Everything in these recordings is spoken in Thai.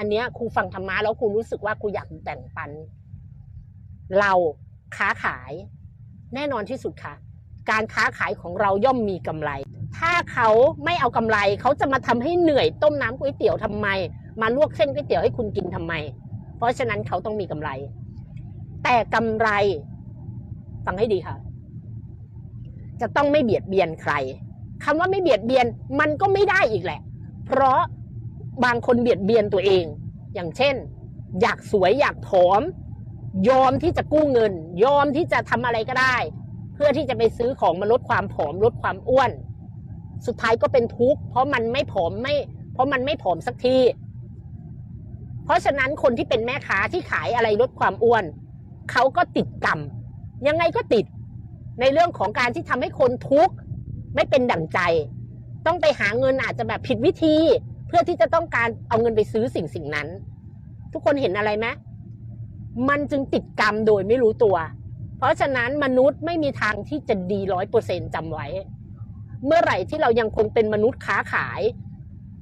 อันเนี้ยครูฟังธรรมะแล้วครูรู้สึกว่าครูอยากแบ่งปัน เราค้าขาย แน่นอนที่สุดค่ะ การค้าขายของเราย่อมมีกำไร ถ้าเขาไม่เอากำไรเขาจะมาทำให้เหนื่อยต้มน้ำก๋วยเตี๋ยวทำไม มาลวกเส้นก๋วยเตี๋ยวให้คุณกินทำไม เพราะฉะนั้นเขาต้องมีกำไร แต่กำไรฟังให้ดีค่ะ จะต้องไม่เบียดเบียนใครคำว่าไม่เบียดเบียนมันก็ไม่ได้อีกแหละ เพราะ บางคนเบียดเบียนตัวเอง อย่างเช่น อยากสวยอยากผอม ยอมที่จะกู้เงิน ยอมที่จะทำอะไรก็ได้ เพื่อที่จะไปซื้อของมาลดความผอมลดความอ้วน สุดท้ายก็เป็นทุกข์เพราะมันไม่ผอมไม่ เพราะมันไม่ผอมสักที เพราะฉะนั้นคนที่เป็นแม่ค้าที่ขายอะไรลดความอ้วนเขาก็ติดกรรมยังไงก็ติดในเรื่องของการที่ทำให้คนทุกข์ไม่เป็นดั่งใจ ต้องไปหาเงินอาจจะแบบผิดวิธี เพื่อที่จะต้องการเอาเงินไปซื้อสิ่งสิ่งนั้น ทุกคนเห็นอะไรไหมมันจึงติดกรรมโดยไม่รู้ตัว เพราะฉะนั้นมนุษย์ไม่มีทางที่จะดีร้อยเปอร์เซ็นจำไว้ เมื่อไหร่ที่เรายังคงเป็นมนุษย์ค้าขาย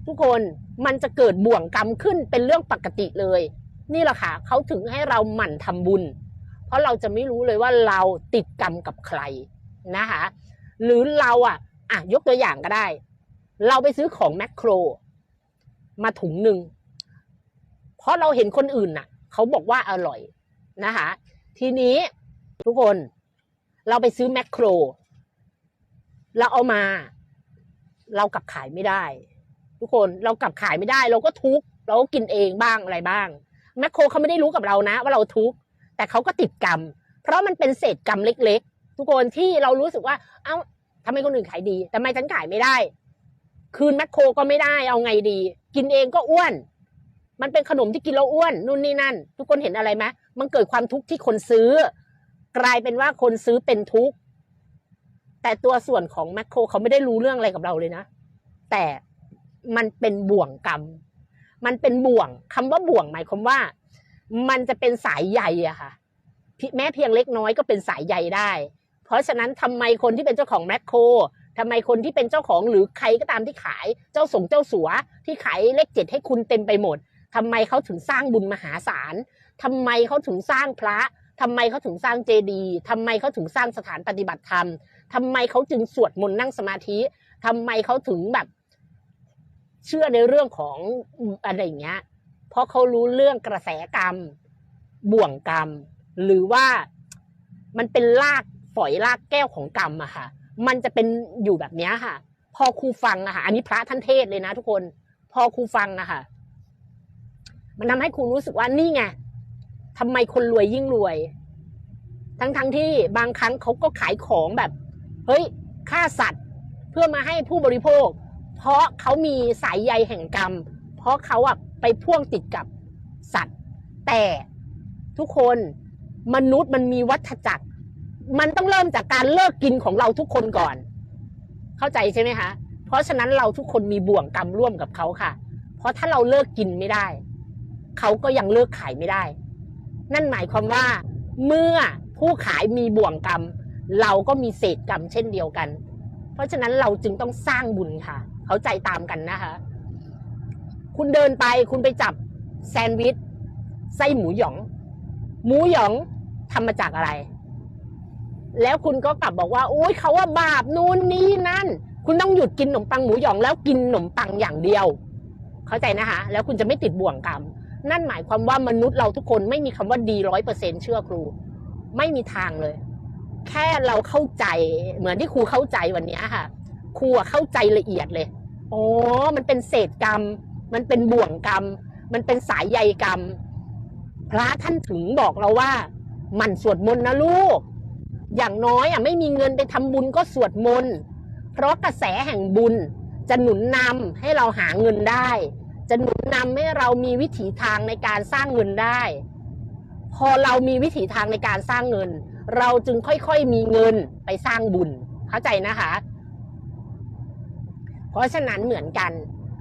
ทุกคนมันจะเกิดบ่วงกรรมขึ้นเป็นเรื่องปกติเลย นี่แหละค่ะเขาถึงให้เราหมั่นทำบุญ เพราะเราจะไม่รู้เลยว่าเราติดกรรมกับใครนะคะหรือเราอะอะยกตัวอย่างก็ได้ เราไปซื้อของแมคโคร มาถุงหนึ่งเพราะเราเห็นคนอื่นน่ะ เขาบอกว่าอร่อยนะคะ ทีนี้ทุกคน เราไปซื้อแมคโคร เราเอามา เรากลับขายไม่ได้ ทุกคนเรากลับขายไม่ได้ เราก็ทุกข์เราก็กินเองบ้างอะไรบ้างแมคโครเขาไม่ได้รู้กับเรานะ ว่าเราทุกข์แต่เขาก็ติดกรรม เพราะมันเป็นเศษกรรมเล็ก ๆ ทุกคนที่เรารู้สึกว่า เอ้าทำไมคนอื่นขายดี แต่ทำไมฉันขายไม่ได้ คืนแมคโครก็ไม่ได้เอาไงดี กินเองก็อ้วน มันเป็นขนมที่กินแล้วอ้วนนู่นนี่นั่น ทุกคนเห็นอะไรไหมมันเกิดความทุกข์ที่คนซื้อ กลายเป็นว่าคนซื้อเป็นทุกข์แต่ตัวส่วนของแมคโครเขาไม่ได้รู้เรื่องอะไรกับเราเลยนะ แต่มันเป็นบ่วงกรรม มันเป็นบ่วงคำว่าบ่วงหมายความว่า มันจะเป็นสายใยอะค่ะ แม้เพียงเล็กน้อยก็เป็นสายใยได้ เพราะฉะนั้นทำไมคนที่เป็นเจ้าของแมคโคร ทำไมคนที่เป็นเจ้าของหรือใครก็ตามที่ขายเจ้าสงเจ้าสัว ที่ขายเลขเจ็ดให้คุณเต็มไปหมดทำไมเขาถึงสร้างบุญมหาศาลทำไมเขาถึงสร้างพระทำไมเขาถึงสร้างเจดีย์ทำไมเขาถึงสร้างสถานปฏิบัติธรรมทำไมเขาจึงสวดมนต์นั่งสมาธิทำไมเขาถึงแบบ เชื่อในเรื่องของอะไรอย่างเงี้ย เพราะเขารู้เรื่องกระแสกรรม บ่วงกรรม หรือว่ามันเป็นลากฝอยลากแก้วของกรรมอะค่ะ มันจะเป็นอยู่แบบนี้ค่ะ พอครูฟังอะค่ะ อันนี้พระท่านเทศเลยนะทุกคน พอครูฟังอะค่ะ มันทำให้ครูรู้สึกว่านี่ไงทำไมคนรวยยิ่งรวย ทั้งทั้งที่บางครั้งเขาก็ขายของแบบ เฮ้ยฆ่าสัตว์เพื่อมาให้ผู้บริโภค เพราะเขามีสายใยแห่งกรรม เพราะเขาอะไปพ่วงติดกับสัตว์ แต่ทุกคนมนุษย์มันมีวัฏจักร มันต้องเริ่มจากการเลิกกินของเราทุกคนก่อน เข้าใจใช่ไหมคะ เพราะฉะนั้นเราทุกคนมีบ่วงกรรมร่วมกับเขาค่ะ เพราะถ้าเราเลิกกินไม่ได้ เขาก็ยังเลิกขายไม่ได้ นั่นหมายความว่า เมื่อผู้ขายมีบ่วงกรรม เราก็มีเศษกรรมเช่นเดียวกัน เพราะฉะนั้นเราจึงต้องสร้างบุญค่ะ เข้าใจตามกันนะคะ คุณเดินไปคุณไปจับแซนด์วิชไส้หมูหยอง หมูหยองทำมาจากอะไร แล้วคุณก็กลับบอกว่าโอ้ยเขาว่าบาปนู่นนี่นั่น คุณต้องหยุดกินขนมปังหมูหยองแล้วกินขนมปังอย่างเดียว เข้าใจนะคะแล้วคุณจะไม่ติดบ่วงกรรม นั่นหมายความว่ามนุษย์เราทุกคนไม่มีคำว่าดีร้อยเปอร์เซ็นเชื่อครู ไม่มีทางเลย แค่เราเข้าใจเหมือนที่ครูเข้าใจวันนี้ค่ะ ครูเข้าใจละเอียดเลยอ๋อมันเป็นเศษกรรม มันเป็นบ่วงกรรม มันเป็นสายใยกรรม พระท่านถึงบอกเราว่า มันสวดมนต์นะลูก อย่างน้อยอะไม่มีเงินไปทำบุญก็สวดมนต์เพราะกระแสแห่งบุญจะหนุนนำให้เราหาเงินได้ จะหนุนนำให้เรามีวิถีทางในการสร้างเงินได้ พอเรามีวิถีทางในการสร้างเงิน เราจึงค่อยๆมีเงินไปสร้างบุญเข้าใจนะคะ เพราะฉะนั้นเหมือนกัน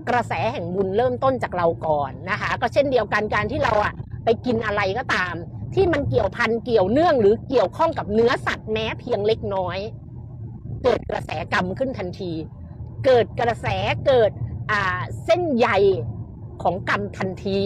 กระแสแห่งบุญเริ่มต้นจากเราก่อนนะคะ ก็เช่นเดียวกันการที่เราอะไปกินอะไรก็ตาม ที่มันเกี่ยวพันเกี่ยวเนื่องหรือเกี่ยวข้องกับเนื้อสัตว์แม้เพียงเล็กน้อย เกิดกระแสกรรมขึ้นทันที เกิดกระแสเกิดเส้นใยของกรรมทันที